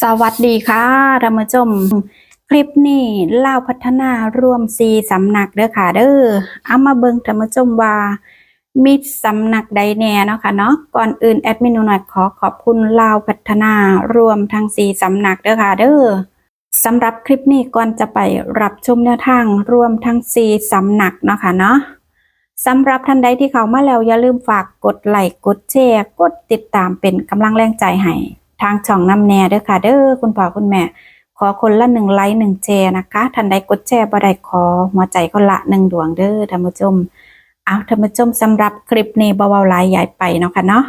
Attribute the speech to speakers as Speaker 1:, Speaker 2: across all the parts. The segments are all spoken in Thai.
Speaker 1: สวัสดีค่ะท่านผู้ชม คลิปนี้เล่าพัฒนารวมสีสำนักเด้อค่ะ เด้อเอามาเบิ่งท่านผู้ชมว่ามีสำนักใดแน่เนาะค่ะเนาะก่อนอื่นแอดมินหน่อยขอขอบคุณเล่าพัฒนารวมทั้งสีสำนักเด้อค่ะ เด้อสำหรับคลิปนี้ก่อนจะไปรับชมแนวทางรวมทั้งสีสำนักเนาะค่ะเนาะสำหรับท่านใดที่เข้ามาแล้วอย่าลืมฝากกดไลค์กดแชร์กดติดตามเป็นกำลังแรงใจให้ ทางช่องน้ำแน่เด้อค่ะ เด้อคุณพ่อคุณแม่ ขอคนละหนึ่งไลค์หนึ่งแชร์นะคะท่านใดกดแชร์บ่ได้ขอหัวใจคนละหนึ่งดวงเด้อท่านผู้ชมเอาท่านผู้ชมสำหรับคลิปนี้เบาๆหลายใหญ่ไปเนาะค่ะเนาะ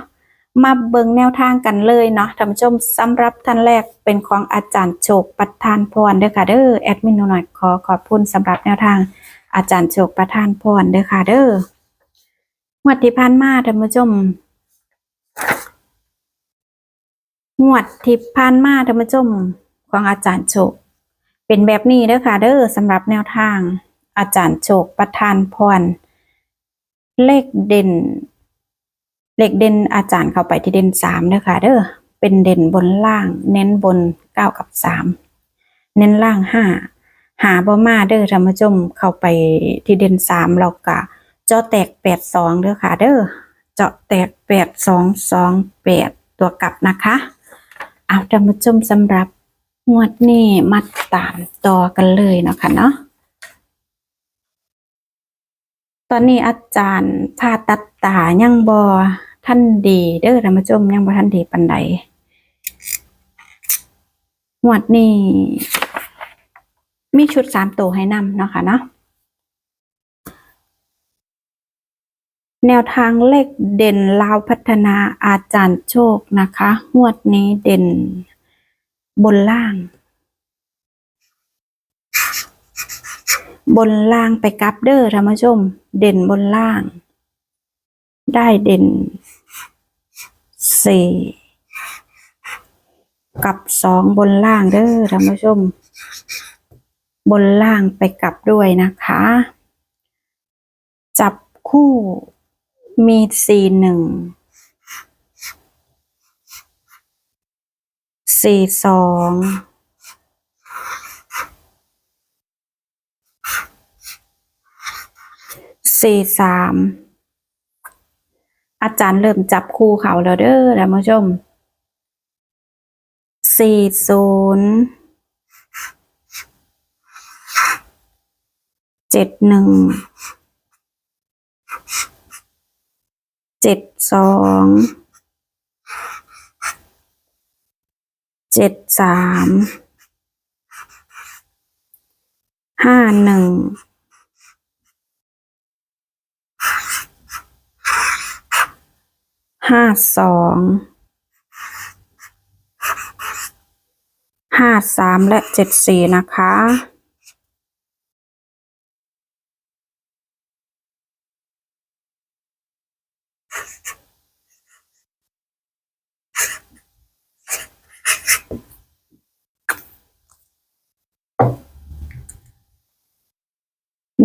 Speaker 1: มาเบิ่งแนวทางกันเลยเนาะท่านผู้ชมสำหรับท่านแรกเป็นของอาจารย์โชคประทานพรเด้อค่ะเด้อแอดมินหน่อยขอขอบคุณสำหรับแนวทางอาจารย์โชคประทานพรเด้อค่ะเด้องวดที่ผ่านมาท่านผู้ชม งวดที่ผ่านมาท่านผู้มของอาจารย์โชค เป็นแบบนี้เด้อค่ะเด้อสำหรับแนวทางอาจารย์โชคประทานพร เลขเด่น เลขเด่นอาจารย์เข้าไปที่เด่นสามเด้อค่ะเด้อเป็นเด่นบนล่าง เน้นบนเก้ากับสามเน้นล่างห้าหาบ่มาเด้อท่านผู้มเข้าไปที่เด่นสามเราก็เจาะแตกแปดสองเด้อค่ะเด้อเจาะแตกแปดสองสองแปดตัวกลับนะคะ เอาท่านผู้ชมสำหรับงวดนี้มาตามต่อกันเลยเนาะค่ะเนาะตอนนี้อาจารย์ผ่าตัดตายังบอท่านดีเด้อท่านผู้ชมยังบ่ท่านดีปันใดงวดนี้มีชุดสามตัวให้นำเนาะค่ะเนาะ แนวทางเลขเด่นลาวพัฒนาอาจารย์โชคนะคะงวดนี้เด่นบนล่าง บนล่างไปกลับเด้อท่านผู้ชม เด่นบนล่าง ได้เด่นสี่กับสองบนล่างเด้อท่านผู้ชม บนล่างไปกลับด้วยนะคะ จับคู่ มีสี่หนึ่งสี่สองสี่สามอาจารย์เริ่มจับคู่เขาแล้วเด้อท่านผู้ชมสี่ศูนย์เจ็ดหนึ่ง เจ็ดสองเจ็ดสามห้าหนึ่งห้าสองห้าสามและเจ็ดสี่นะคะ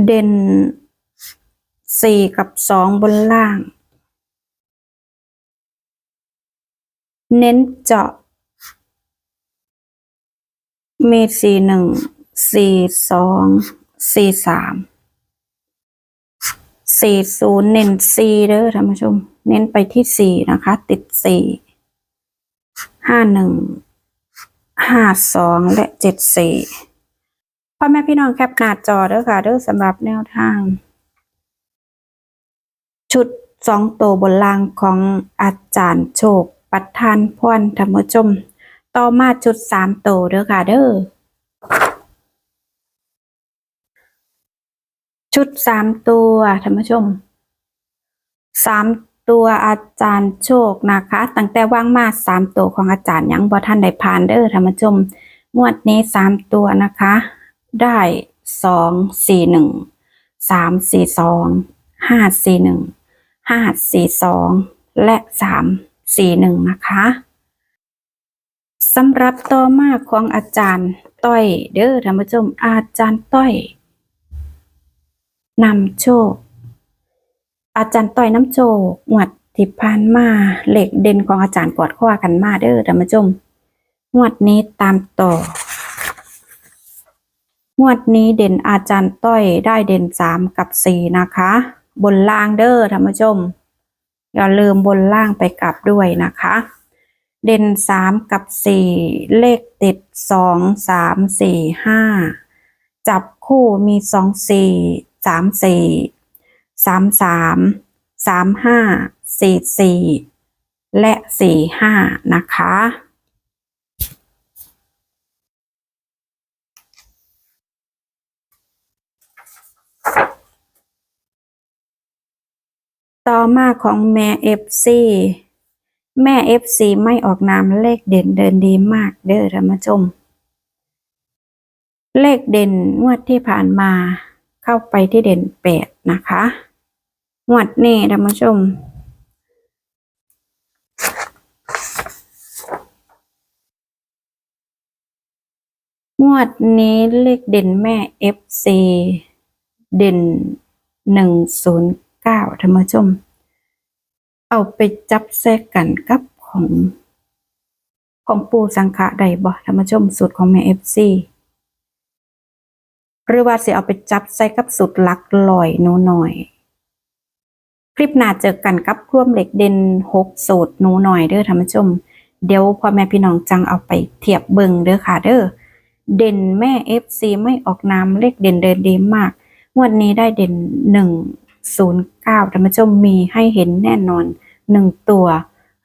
Speaker 1: เด่นสี่กับสองบนล่าง เน้นเจาะ มีสี่หนึ่งสี่สองสี่สาม สี่ศูนย์เน้นสี่เด้อท่านผู้ชม เน้นไปที่สี่นะคะ ติดสี่ห้าหนึ่งห้าสองและเจ็ดสี่พ่อแม่พี่น้องแคปหน้าจอเด้อค่ะเด้อสำหรับแนวทาง ชุดสองตัวบนล่างของอาจารย์โชค ปัทานพรธรรมชม ต่อมาชุดสามตัวเด้อค่ะเด้อ ชุดสามตัวธรรมชมสามตัวอาจารย์โชคนะคะ ตั้งแต่ว่างมาสามตัวของอาจารย์ยังบ่ท่านได้ผ่านเด้อธรรมชมงวดนี้สามตัวนะคะ ได้สองสี่หนึ่งสามสี่สองห้าสี่หนึ่งห้าสี่สองและสามสี่หนึ่งนะคะสำหรับต่อมาของอาจารย์ต้อยเด้อท่านผู้ชมอาจารย์ต้อย นำโชค อาจารย์ต้อยน้ำโชคงวดที่ผ่านมาเหล็กเด่นของอาจารย์กอดข้อกันมาเด้อท่านผู้ชมงวดนี้ตามต่องวดนี้เด่นอาจารย์ต้อยได้เด่นสามกับสี่นะคะ บนล่างเด้อท่านผู้ชม อย่าลืมบนล่างไปกลับด้วยนะคะ เด่นสามกับสี่เลขติดสองสามสี่ห้าจับคู่มีสองสี่ สามสี่สามสามสามห้าสี่สี่และสี่ห้านะคะ ต่อมาของแม่เอฟซีแม่เอฟซีไม่ออกนามเลขเด่นเดินดีมากเด้อท่านผู้ชม เลขเด่นงวดที่ผ่านมา เข้าไปที่เด่นแปดนะคะงวดนี้ท่านผู้ชม งวดนี้เลขเด่นแม่ FC เด่นหนึ่งศูนย์เก้าท่านผู้ชม เอาไปจับแซกกันกับของ ของปูสังขะใดบ่ท่านผู้ชมสูตรของแม่ FC หรือว่าสิเอาไปจับใส่กับสูตรหลักลอยหนูหน่อย คลิปหน้าเจอกันกับร่วมเหล็กเด่นหกสูตรหนูหน่อยเด้อท่านผู้ชม เดี๋ยวพ่อแม่พี่น้องจังเอาไปเทียบเบิงเด้อค่ะเด้อเด่นแม่ FC ไม่ออกนามเลขเด่นเดินดีมากงวดนี้ได้เด่นหนึ่งศูนย์เก้าท่านผู้ชมมีให้เห็นแน่นอนหนึ่งตัว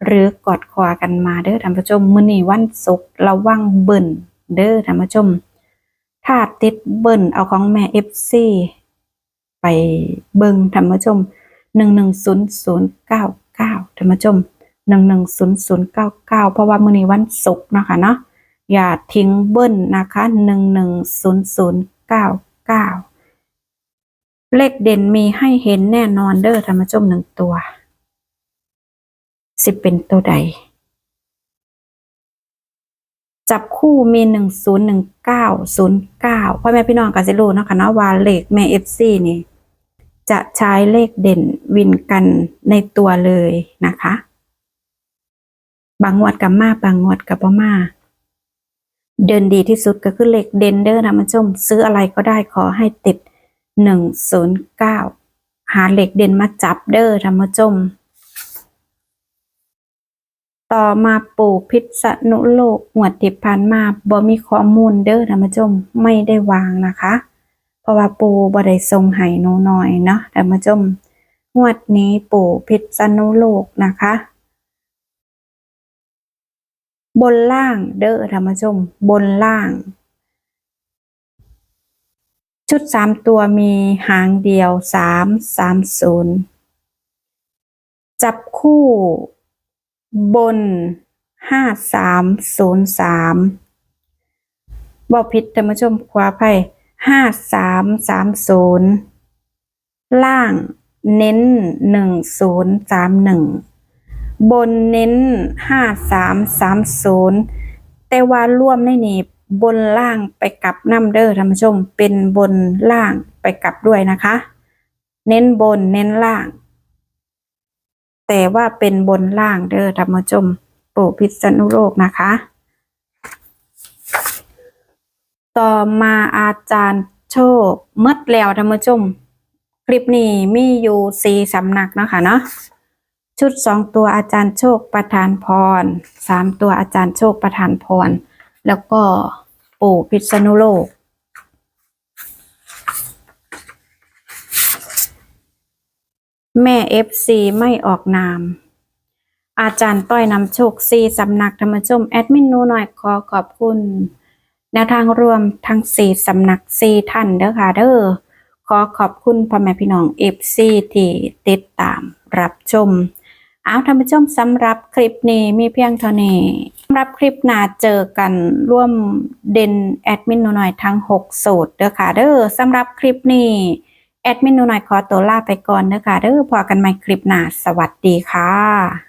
Speaker 1: หรือกอดคอกันมาเด้อท่านผู้ชมมื้อนี้วันศุกร์ระวังเบิ่นเด้อท่านผู้ชม ถ้าติดเบิ่นเอาของแม่ FC ไปเบิ่งท่านผู้ชมหนึ่งหนึ่งศูนย์ศูนย์เก้าเก้าท่านผู้ชมหนึ่งหนึ่งศูนย์ศูนย์เก้าเก้าเพราะว่ามื้อนี้วันศุกร์นะคะเนาะอย่าทิ้งเบิ้ลนะคะหนึ่งหนึ่งศูนย์ศูนย์เก้าเก้าเลขเด่นมีให้เห็นแน่นอนเด้อธรรมชมหนึ่งตัว สิเป็นตัวใด จับคู่มีหนึ่งศูนย์หนึ่งเก้าศูนย์เก้าพ่อแม่พี่น้องกาซิโลเนาะค่ะเนาะว่าเลขแม่เอฟซีนี่ จะใช้เลขเด่นวินกันในตัวเลยนะคะ บางงวดกับมาบางงวดกับบ่มาเดินดีที่สุดก็คือเลขเด่นเด้อนะมันชม ซื้ออะไรก็ได้ขอให้ติดหนึ่งศูนย์เก้าหาเหล็กเด่นมาจับเด้อธรรมชม ต่อมาปู่พิษณุโลกหวดติผ่านมาบ่มีข้อมูลเด้อธรรมชมไม่ได้วางนะคะ เพราะว่าปู่บ่ได้ทรงให้หนูน้อยเนาะธรรมชมงวดนี้ปู่พิษณุโลกนะคะ บนล่างเด้อท่านผู้ชม บนล่าง ชุดสามตัวมีหางเดียวสามสามศูนย์จับคู่ บนห้าสามศูนย์สามบอกผิดท่านผู้ชมขวาไพ่ห้าสามสามศูนย์ล่างเน้นหนึ่งศูนย์สามหนึ่งบนเน้นห้าสามสามศูนย์แต่ว่าร่วมในนี้บนล่างไปกลับน้ำเด้อท่านผู้ชมเป็นบนล่างไปกลับด้วยนะคะ เน้นบนเน้นล่าง แต่ว่าเป็นบนล่างเด้อท่านผู้ชมปู่พิษณุโลกนะคะ ต่อมาอาจารย์โชคเมื่อแล้วท่านผู้ชม คลิปนี้มีอยู่สีสำนักนะคะเนาะชุดสองตัวอาจารย์โชคประธานพรสามตัวอาจารย์โชคประธานพร แล้วก็ปู่พิษณุโลก แม่เอฟซีไม่ออกนาม อาจารย์ต้อยนำโชคซีสำนักธรรมชมแอดมินนูหน่อยขอขอบคุณแนวทางรวมทั้งสี่สำนักสี่ท่านเด้อค่ะเด้อขอขอบคุณพ่อแม่พี่น้องเอฟซีที่ติดตามรับชม เอาท่านผู้ชมสำหรับคลิปนี้มีเพียงเท่านี้สำหรับคลิปหน้าเจอกันร่วมเด่นแอดมินนูหน่อยทั้ง 6 สูตรเด้อค่ะเด้อสำหรับคลิปนี้ แอดมินหนูหน่อยขอตัวลาไปก่อนเด้อค่ะเด้อพอกันใหม่คลิปหน้าสวัสดีค่ะ